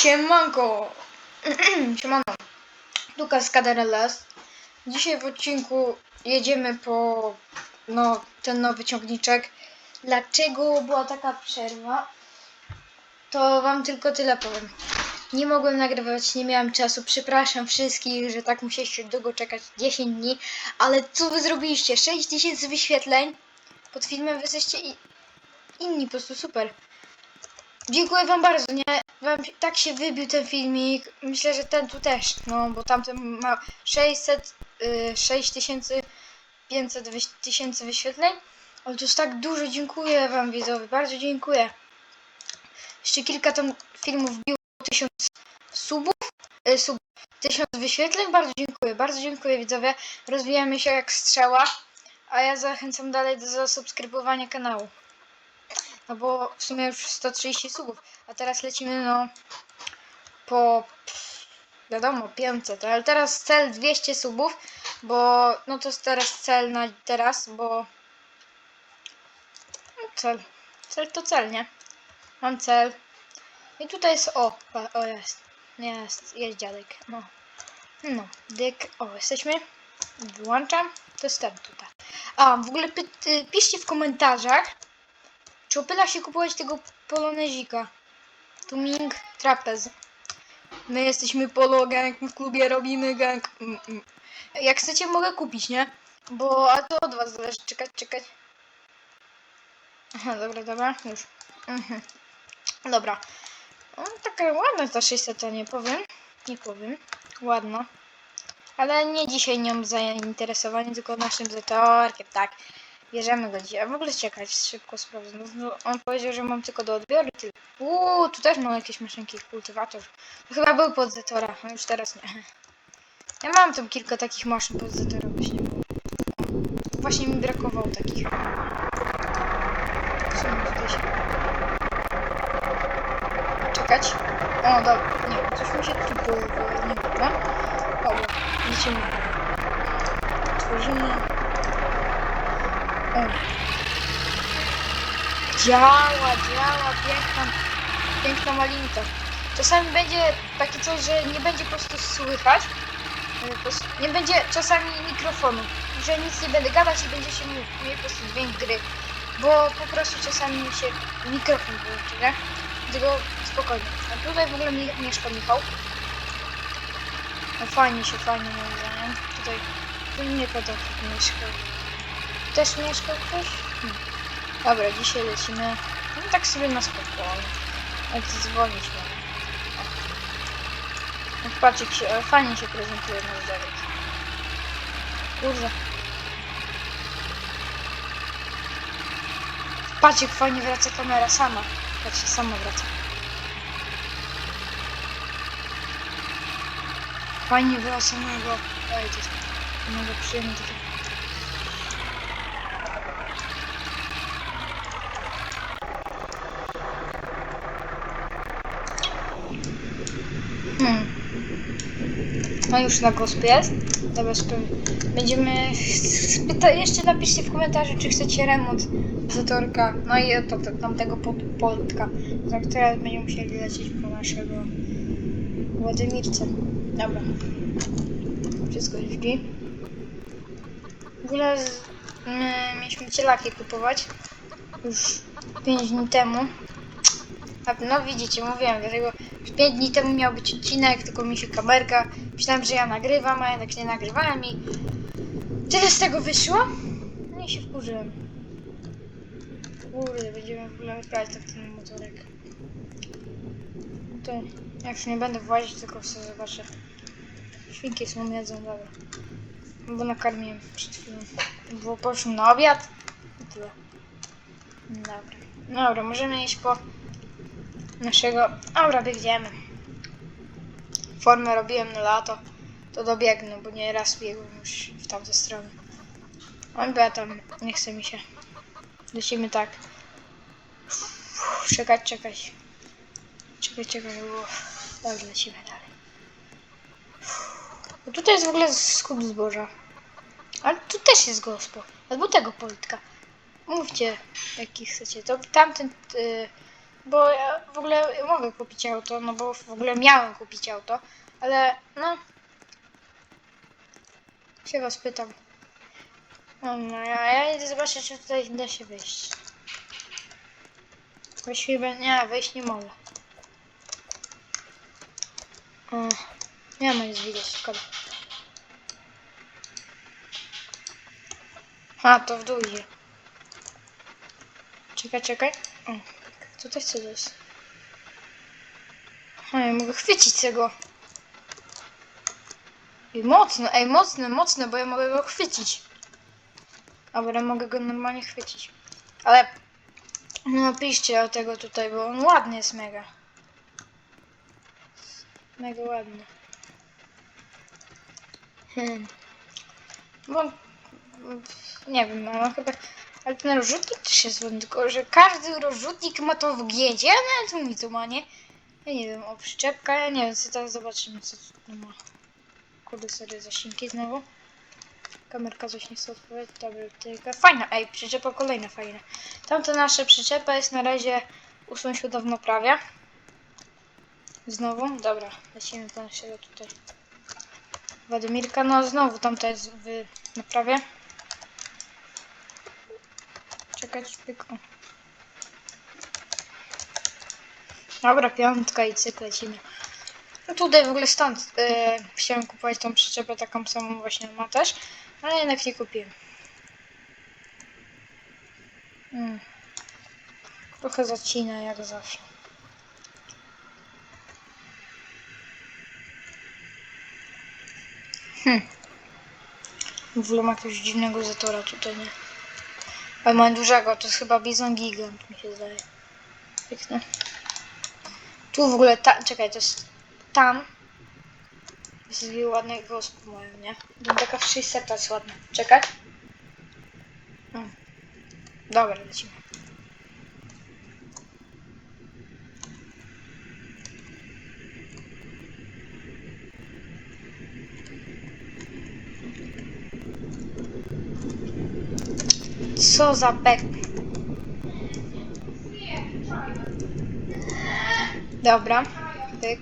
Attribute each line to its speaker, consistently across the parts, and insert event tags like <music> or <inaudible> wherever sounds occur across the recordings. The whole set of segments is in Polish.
Speaker 1: Siemanko! <clears throat> Siemano. Tu Kaskaderelas. Dzisiaj w odcinku jedziemy po no, ten nowy ciągniczek. Dlaczego była taka przerwa? To wam tylko tyle powiem. Nie mogłem nagrywać, nie miałem czasu. Przepraszam wszystkich, że tak musieliście długo czekać 10 dni. Ale co wy zrobiliście? 6000 wyświetleń pod filmem, wy jesteście i... inni, po prostu super. Dziękuję wam bardzo, nie? Wam tak się wybił ten filmik. Myślę, że ten tu też, no bo tamten ma 600, y, 6500 wyś- tysięcy wyświetleń. Jest tak dużo, dziękuję wam widzowie, bardzo dziękuję. Jeszcze kilka tam filmów biło 1000 subów, y, sub, 1000 wyświetleń, bardzo dziękuję, bardzo dziękuję widzowie. Rozwijamy się jak strzała, a ja zachęcam dalej do zasubskrybowania kanału. No bo w sumie już 130 subów, a teraz lecimy no po wiadomo 500, ale teraz cel 200 subów, bo no to jest teraz cel na teraz, bo no, cel, cel to cel, nie? Mam cel. I tutaj jest o, o jest, jest, jest dziadek, no. No, dyk, o jesteśmy. Wyłączam, to jest ten tutaj. A, w ogóle y, piszcie w komentarzach, czy opyla się kupować tego polonezika? Tuming trapez. My jesteśmy polo gang, w klubie robimy gang. Mm, mm. Jak chcecie mogę kupić, nie? Bo, a to od was zależy, czekać, czekać. Aha, dobra, dobra, już. Mhm. Dobra. O, taka ładna ta 600, nie powiem. Nie powiem. Ładna. Ale nie dzisiaj nią zainteresowani, tylko naszym zatorkiem, tak. Bierzemy go dzisiaj. A w ogóle czekać, szybko sprawdzę. No, no, on powiedział, że mam tylko do odbioru. Tyle. Uuu, tu też mam jakieś maszynki, kultywator. To chyba był pod Zetora, a już teraz nie. Ja mam tam kilka takich maszyn pod właśnie. Właśnie mi brakowało takich. Co tutaj się... Czekać? O, dobra. Nie, coś mi się tu pojawiło. Nie dobra. Dobra, lecimy. Otworzymy. O. Działa, działa, piękna, piękna malinka. Czasami będzie takie coś, że nie będzie po prostu słychać. e, Nie będzie czasami mikrofonu, że nic nie będę gadać i będzie się miał po prostu dźwięk gry. Bo po prostu czasami mi się mikrofon wyłączy, nie? Dlatego spokojnie. A tutaj w ogóle mi, mieszka Michał. No fajnie się, fajnie moim zdaniem. Tutaj, tu nie pedofil mieszka. Też mieszkał ktoś? Hmm. Dobra, dzisiaj lecimy. No tak sobie na spokojnie. Jak dzwonić mamy. O. No patrz jak się, ale fajnie się prezentuje nasz dziadek. Kurde. Patrz jak fajnie wraca kamera sama. Patrz, sama wraca. Fajnie wraca mojego... Ej, to jest mega przyjemne No już na gospie jest. Dobra. Będziemy... Spyta... Jeszcze napiszcie w komentarzu, czy chcecie remont zatorka. No i to, to tamtego pod Poltka. Za które będziemy musieli lecieć po naszego Władimirce. Dobra. Wszystko już. W ogóle z... my mieliśmy cielaki kupować. Już 5 dni temu. No widzicie, mówiłem, dlatego 5 dni temu miał być odcinek, tylko mi się kamerka. Myślałem, że ja nagrywam, a jednak nie nagrywałem i tyle z tego wyszło. No i się wkurzyłem. Kurde, będziemy w ogóle grać tak ten motorek. To jak już nie będę włazić, tylko sobie zobaczę. Świnki są jedzą, dobra. Bo nakarmiłem przed chwilą. Bo poszłem na obiad i tyle. Dobra. Dobra, możemy iść po naszego... Dobra, biegniemy. Formę robiłem na lato. To dobiegnę, bo nie raz biegłem już w tamtą stronę. On ja tam, nie chce mi się. Lecimy tak. Czekać, czekać. Czekaj, czekaj, bo... Dobra, lecimy dalej. Bo tutaj jest w ogóle skup zboża. Ale tu też jest gospo. Albo tego politka. Mówcie, jaki chcecie. To tamten... Y bo ja w ogóle mogę kupić auto, no bo w ogóle miałem kupić auto, ale no się was pytam. No, no ja, idę zobaczyć, czy tutaj da się wyjść. Właściwie nie, wejść nie mogę. O, nie ma nic widać, szkoda. A, to w dół idzie. Czekaj, czekaj. O, tutaj co jest? A, ja mogę chwycić tego. I mocno, ej, mocne, mocne, bo ja mogę go chwycić. Dobra, mogę go normalnie chwycić. Ale, no piszcie o tego tutaj, bo on ładny jest mega. Mega ładny. Hmm. Bo, nie wiem, no chyba, ale ten rozrzutnik też jest ładny, tylko że każdy rozrzutnik ma to w giedzie, a nawet mi tu ma, nie? Ja nie wiem, o przyczepka, ja nie wiem, co teraz zobaczymy, co tu ma. Kurde, sobie zasinki znowu. Kamerka coś nie chce odpowiedzieć. Dobra, tylko fajna, ej, przyczepa kolejna fajna. Tamta nasza przyczepa jest na razie u sąsiada w naprawie. Znowu? Dobra, lecimy do naszego tutaj. Wadomirka, no znowu tamta jest w naprawie. Czekać, pyk. o. Dobra, piątka i cykl lecimy. No tutaj w ogóle stąd e, chciałem kupować tą przyczepę taką samą właśnie ma też, ale jednak nie kupiłem. Mm. Trochę zacina jak zawsze. Hm. W ogóle ma jakiegoś dziwnego zatora tutaj, nie? Ale ma dużego, to jest chyba Bizon Gigant, mi się zdaje. Piękne. Tu w ogóle, ta, czekaj, to jest tam. Jest ładny gosp mają, nie? Taka w 600 jest ładna. Czekaj. No. Dobra, lecimy. Co za bek. Dobra, pyk.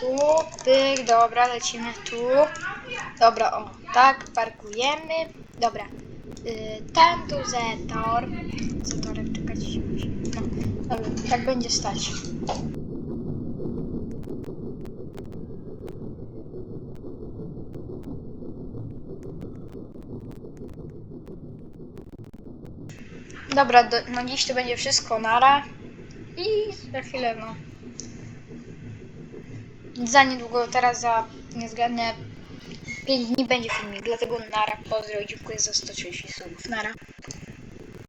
Speaker 1: Tu, pyk, dobra, lecimy tu. Dobra, o, tak, parkujemy. Dobra. Y, tam tu zetor. Zetorek czekać się musi. No, dobra, tak będzie stać. Dobra, do, no dziś to będzie wszystko nara. I za chwilę, no. Za niedługo, teraz za niezgadne 5 dni będzie filmik, dlatego nara. Pozdro dziękuję za 130 subów. Nara.